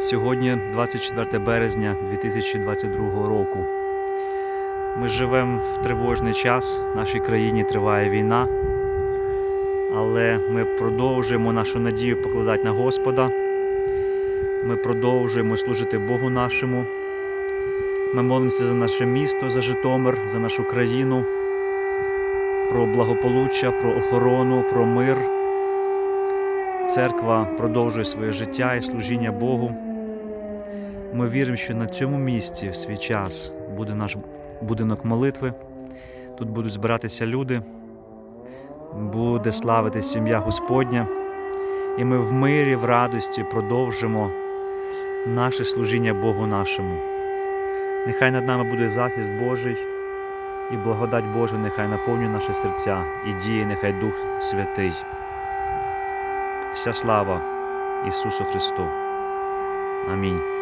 Сьогодні 24 березня 2022 року. Ми живемо в тривожний час. В нашій країні триває війна, але ми продовжуємо нашу надію покладати на Господа. Ми продовжуємо служити Богу нашому. Ми молимося за наше місто, за Житомир, за нашу країну, про благополуччя, про охорону, про мир. Церква продовжує своє життя і служіння Богу. Ми віримо, що на цьому місці в свій час буде наш будинок молитви. Тут будуть збиратися люди, буде славити сім'я Господня. І ми в мирі, в радості продовжимо наше служіння Богу нашому. Нехай над нами буде захист Божий і благодать Божа нехай наповнює наші серця і діє нехай Дух Святий. Вся слава Ісусу Христу. Амінь.